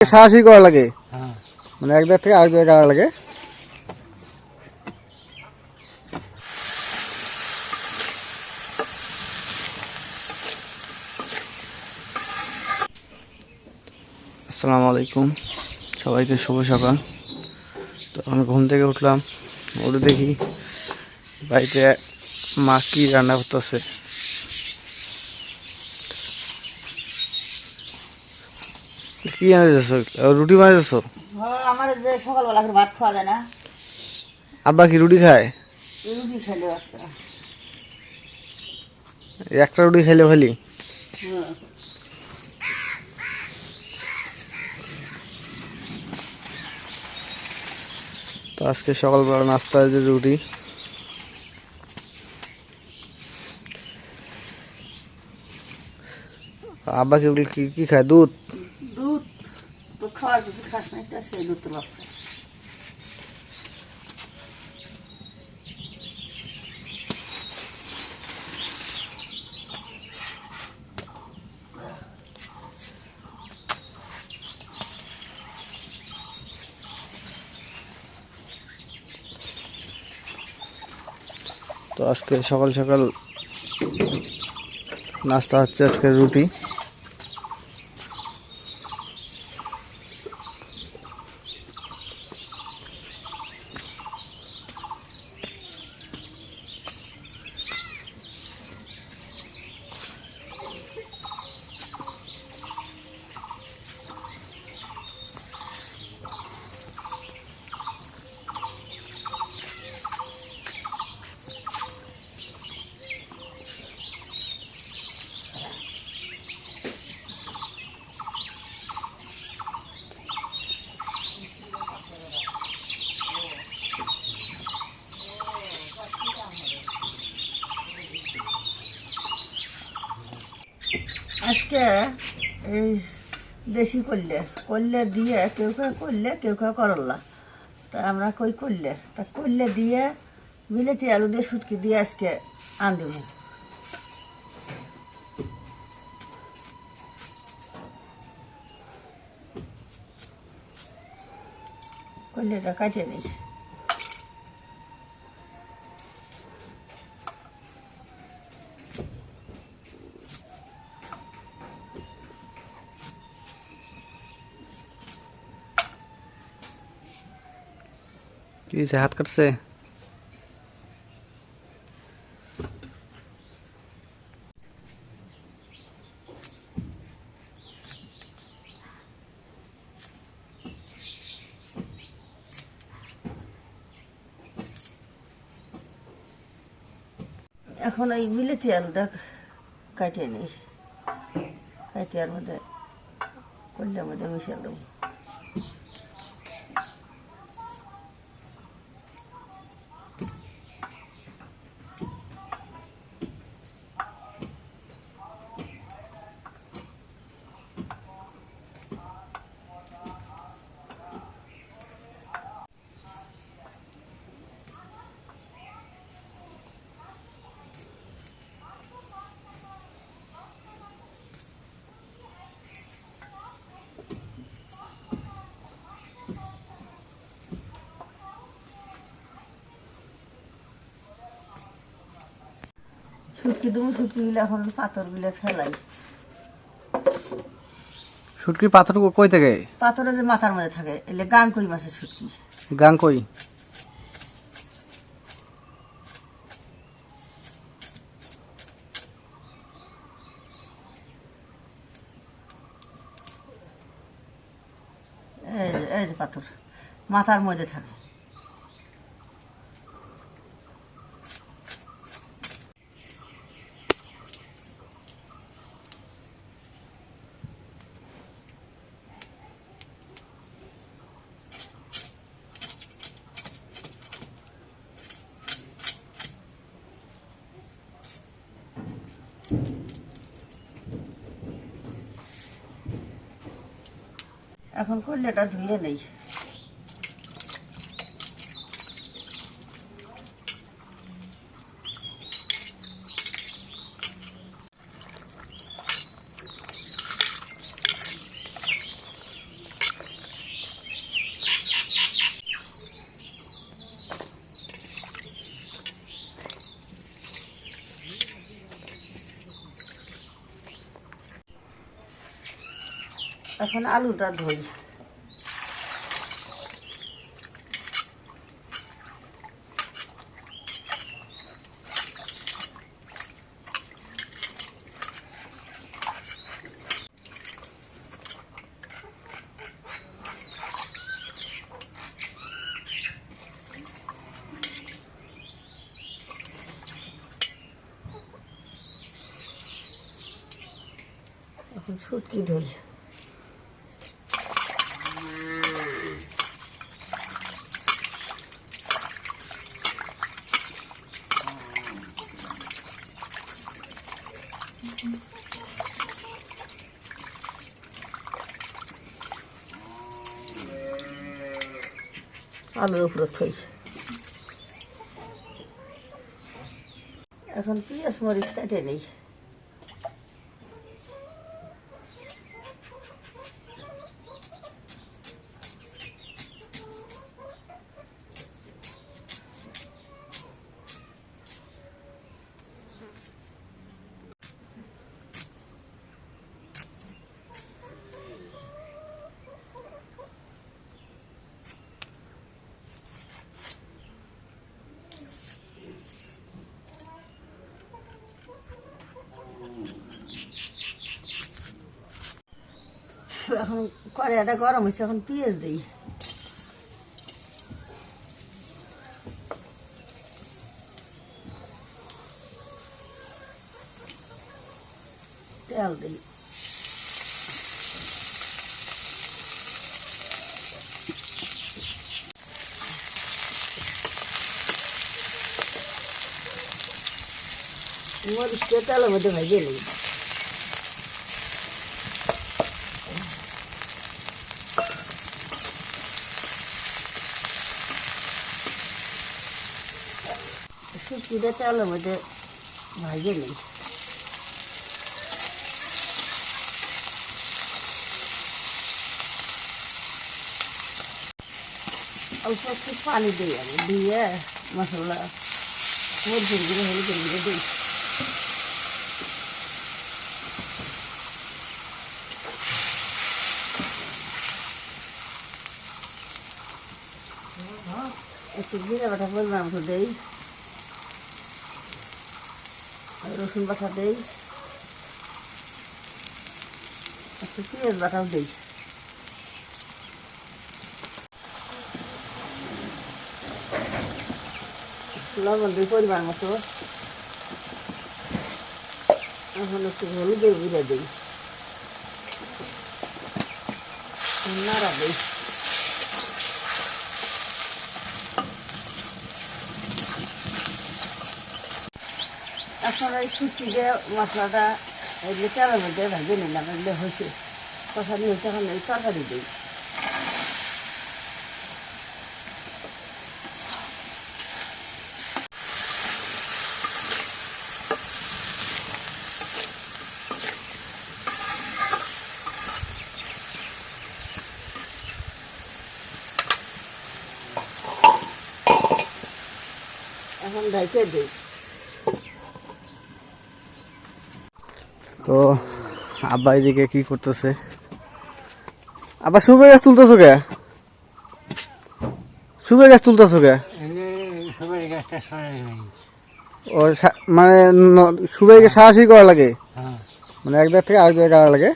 সাহসী করা লাগে। হ্যাঁ। মানে এক জায়গা থেকে আরেক জায়গায় করা লাগে। আসসালামু আলাইকুম। সবাইকে শুভ সকাল। তো আমি ঘুম থেকে উঠলাম উঠে দেখি বাড়িতে মা কি রান্না করতেছে। কি বানাইতেছো রুটি বানাইতেছো আমার যে সকালবেলা করে ভাত খাওয়া যায় না। আব্বা কি রুটি খায়? রুটি খেলে একটা। একটা রুটি খালি হ্যাঁ। তো আজকে সকালবেলা নাস্তা যে রুটি আব্বা কি কি খায়? দুধ? খাওয়ার কিছু খাস নাই সেই। তো আজকে সকাল সকাল নাস্তা হচ্ছে আজকে রুটি আজকে এই দেশি করলে করলে দিয়ে কেউ কেউ করলে, কেউ কেউ করল্লা তা আমরা কই করলে? তা করলে দিয়ে বিলেতি আলু দিয়ে সুটকি দিয়ে আজকে আন দিব। করলেটা কাটে নিই। কি হয়েছে, হাত কাটছে এখন এই বিলেতি আলুটা কাটিয়ে নিই। কাটিয়ার মধ্যে করলের মধ্যে মিশিয়ে দেবো। শুটকি দেবো শুটকিগুলো এখন পাথরগুলো ফেলাই। শুটকি পাথর কই থেকে? পাথরে যে মাথার মধ্যে থাকে এলে গান কই মাছের শুটকি? গাং কই? এই যে পাথর মাথার মধ্যে থাকে। এখন করলে এটা ধুয়ে নেই। এখন আলুটা ধরি শুটকি ধুই আলুর উপরে থইছে এখন পেঁয়াজ মরিচ কেটে নেই এখন কড়াইটা গরম হয়েছে এখন পেঁয়াজ দিই তেল দিই মরিচটা তেলের মধ্যে ভেজে নিই শুকিয়ে তেলের মধ্যে ভাজে নিই। অল্প একটু পানি দিই আমি, দিয়ে মশলা মরিচের গুঁড়ো হলুদের গুঁড়ো দিই। একটু জিরে বাটা পরিমাণ মতো দেই আর রসুন বাটা দেই। একটু পেঁয়াজ বাটাও দেই। লবণ দিই পরিমাণ মতো। এখন একটু হলুদের গুঁড়ো দিই। নাড়া দিই। এখন এই সুতি যে মশলাটা যে তেলের মধ্যে ভেজে নিলাম, এগুলো হয়েছে। কষানি হয়েছে এখন এই তরকারি দিই এখন ঢেকে দিই। তো আব্বা এদিকে কি করতেছে? আবার শুভে গাছ তুলতেছো কে? শুভে গাছ তুলতেছো কে? ও মানে শুভেকে সাহসী করা লাগে? হ্যাঁ। মানে এক জায়গা থেকে আরেক জায়গায় করা লাগে?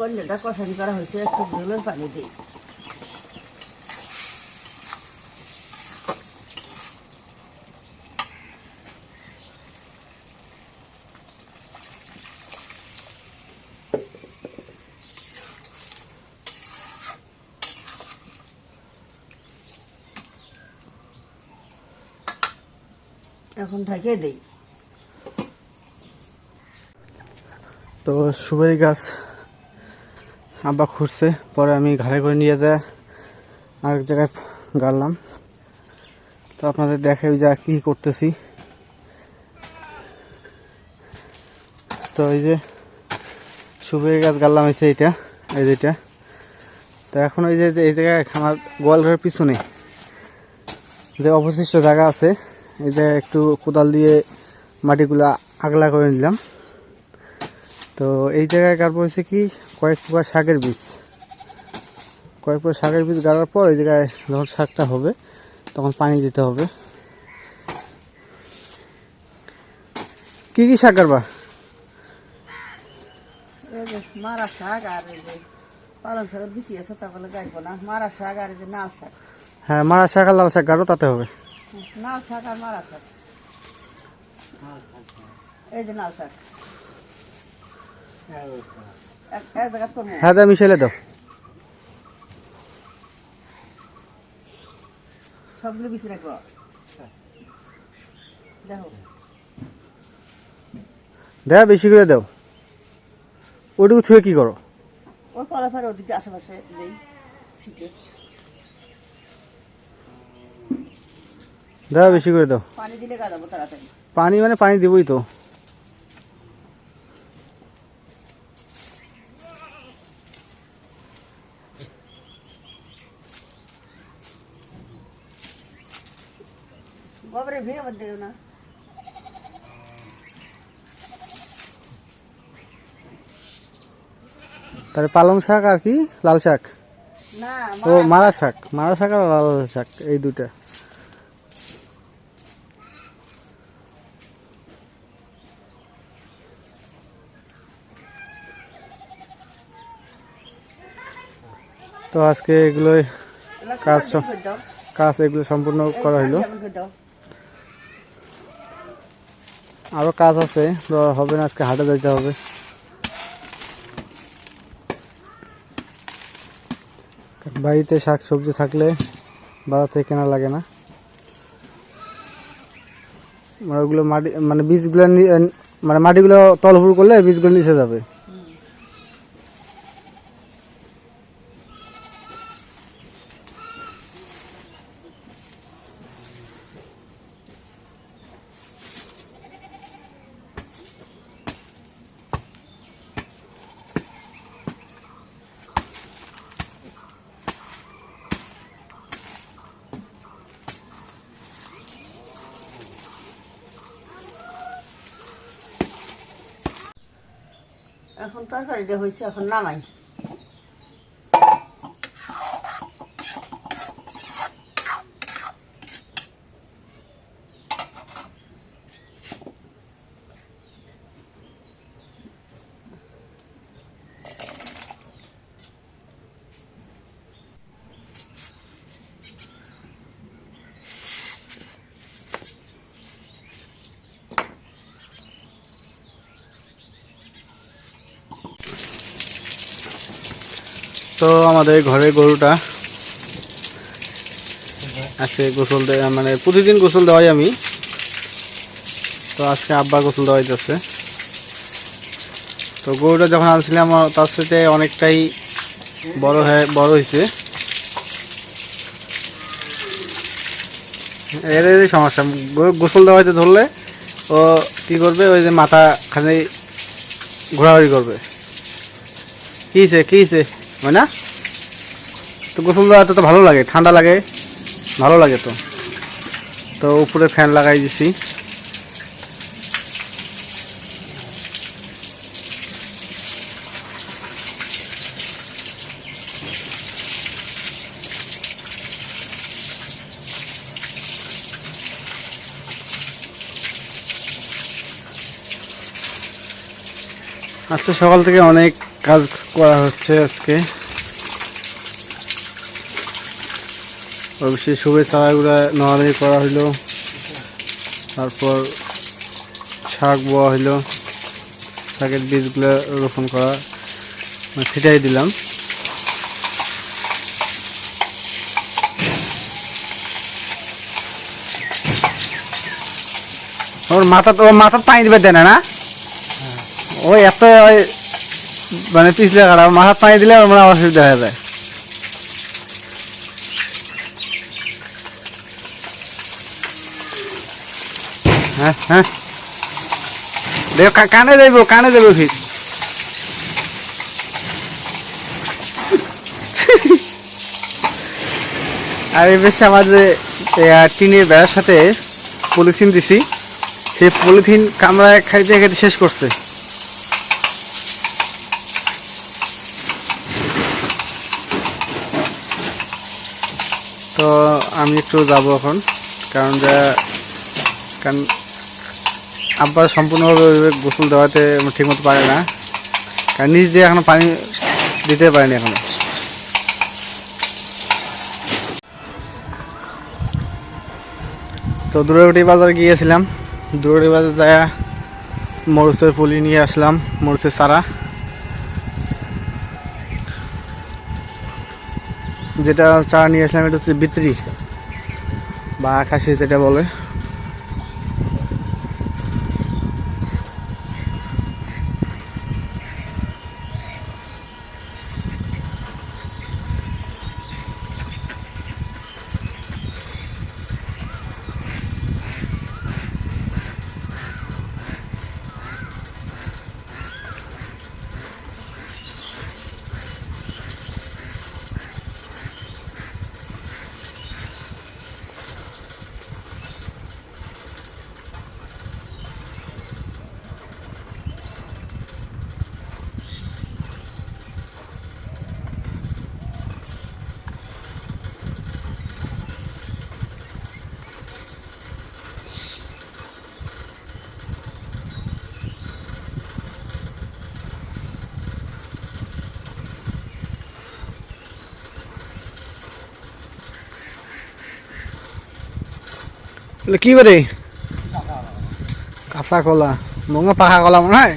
কল্যাণটা কষানি করা হয়েছে একটু জলের পানি দিই। এখন তো সুপারি গাছ আব্বা খুঁজছে, পরে আমি ঘাড়ে করে নিয়ে যায়, আরেক জায়গায় গাড়লাম। তো আপনাদের দেখাই যে আর কি করতেছি। তো এই যে সুপারি গাছ গাড়লাম হয়েছে এইটা, এই যেটা তো এখন ওই যে যে এই জায়গায় আমার গোয়ালঘরের পিছনে যে অবশিষ্ট জায়গা আছে, এই যে একটু কোদাল দিয়ে মাটিগুলো আগলা করে নিলাম। তো এই জায়গায় গাড়বো হয়েছে কি কয়েক প্রকার শাকের বীজ। কয়েক প্রকার শাকের বীজ গাড়ার পর এই জায়গায় যখন শাকটা হবে তখন পানি দিতে হবে। কি কি শাক গাড়বা? এই যে মারা শাক আর পালং শাকের বিচি আছে তা বলে গাইব না। মারা শাক আর এই যে নাল শাক। হ্যাঁ মারা শাক আর লাল শাক গাড়ো তাতে হবে। নাল শাক আর মারা শাক। এই যে নাল শাক এক এক জায়গা করব হ্যাঁ তা মিশাইলে দাও। সবগুলো দেখা। বেশি করে দাও। ওইটুকু থুয়ে কি করো? ওই কলাফার ওদিকে আশেপাশে দেখা বেশি করে দাও। পানি দিলে গাদাবো তাড়াতাড়ি। পানি মানে পানি দিবই তো। ভিড়ে বাদ দেও না তাহলে পালং শাক আর কি? লাল শাক? ও মারা- শাক। মারা শাক আর লাল শাক এই দুটা তো আজকে এগুলো এগুলো কাজ। কাজ এগুলো সম্পূর্ণ করা হলো আরও কাজ আছে হবে না, আজকে হাটে যেতে হবে। বাড়িতে শাক সবজি থাকলে বাজার থেকে কেনা লাগে না। মানে ওগুলো মাটি মানে বীজগুলো মানে মাটিগুলো তলভুর করলে বীজগুলো নিচে যাবে। এখন তরকারিটা হয়েছে এখন নামাই। তো আমাদের ঘরে গরুটা আছে গোসল দেয় মানে প্রতিদিন গোসল দেওয়াই আমি। তো আজকে আব্বা গোসল দেওয়া হইতেছে তো গরুটা যখন আনছিলাম তার সাথে অনেকটাই বড় হয়ে বড় হয়েছে এর সমস্যা গোসল দেওয়া হইতে ধরলে ও কি করবে? ওই যে মাথা খালি ঘোরাঘুরি করবে। কি হয়েছে কি হয়েছে হয় না? তো গোসল দেওয়াতে তো ভালো লাগে, ঠান্ডা লাগে, ভালো লাগে তো। তো উপরে ফ্যান লাগাই দিছি। আজকে সকাল থেকে অনেক কাজ করা হচ্ছে আজকে। অবশ্যই শুভেচ্ছা চারাগুলো নড়ানি করা হইল। তারপর শাক বোয়া হইল। শাকের বীজগুলো রোপণ করা মানে ছিটাই দিলাম। ওর মাথা তো মাথার পানি দিবে দেয় না? ও ওই এত ওই মানে পিছলে খারাপ মাথার পানি দিলে আমার অসুবিধা হয়ে যায়। হ্যাঁ হ্যাঁ দেখো কানে যাইব কানে যাইব ঠিক আর এই বেশ আমার যে টিনের বেড়ার সাথে পলিথিন দিছি, সেই পলিথিন কামড়ায় খাইতে খাইতে শেষ করছে তো আমি একটু যাব এখন, কারণ যা কারণ আব্বা সম্পূর্ণভাবে গোসল দেওয়াতে ঠিক মতো পারে না। কারণ নিজ দিয়ে এখনও পানি দিতে পারেনি এখনও। তো দূরগুটি বাজার গিয়েছিলাম। দূরগুটি বাজার যায় মরুচের পুলি নিয়ে আসলাম, মরুচের চারা। যেটা চারা নিয়ে আসলাম এটা হচ্ছে বিত্রি বা আকাশি যেটা বলে। কি বারে কাঁচা কলা মঙ্গা পাকা কলা মনে হয়?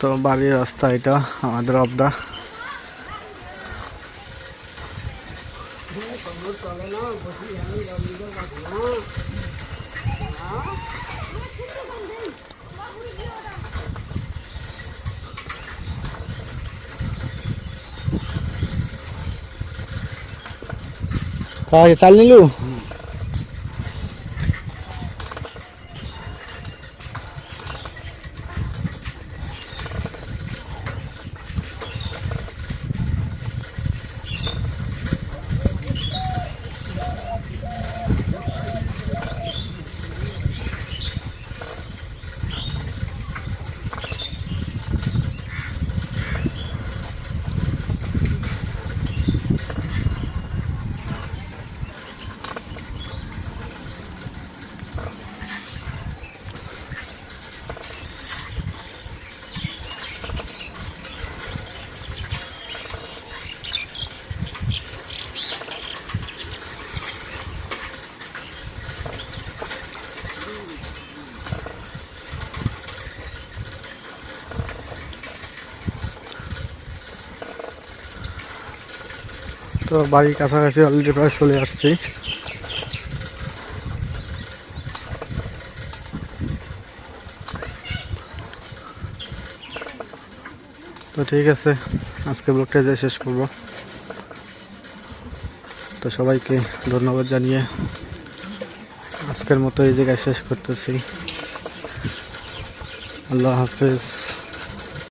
তো বাড়ির রাস্তা এটা আমাদের অবদা চাল নিলু তো বাড়ির কাছাকাছি অলরেডি প্রায় চলে আসছি। তো ঠিক আছে, আজকে ব্লগটা যে শেষ করব। তো সবাইকে ধন্যবাদ জানিয়ে আজকের মতো এই জায়গায় শেষ করতেছি। আল্লাহ হাফেজ।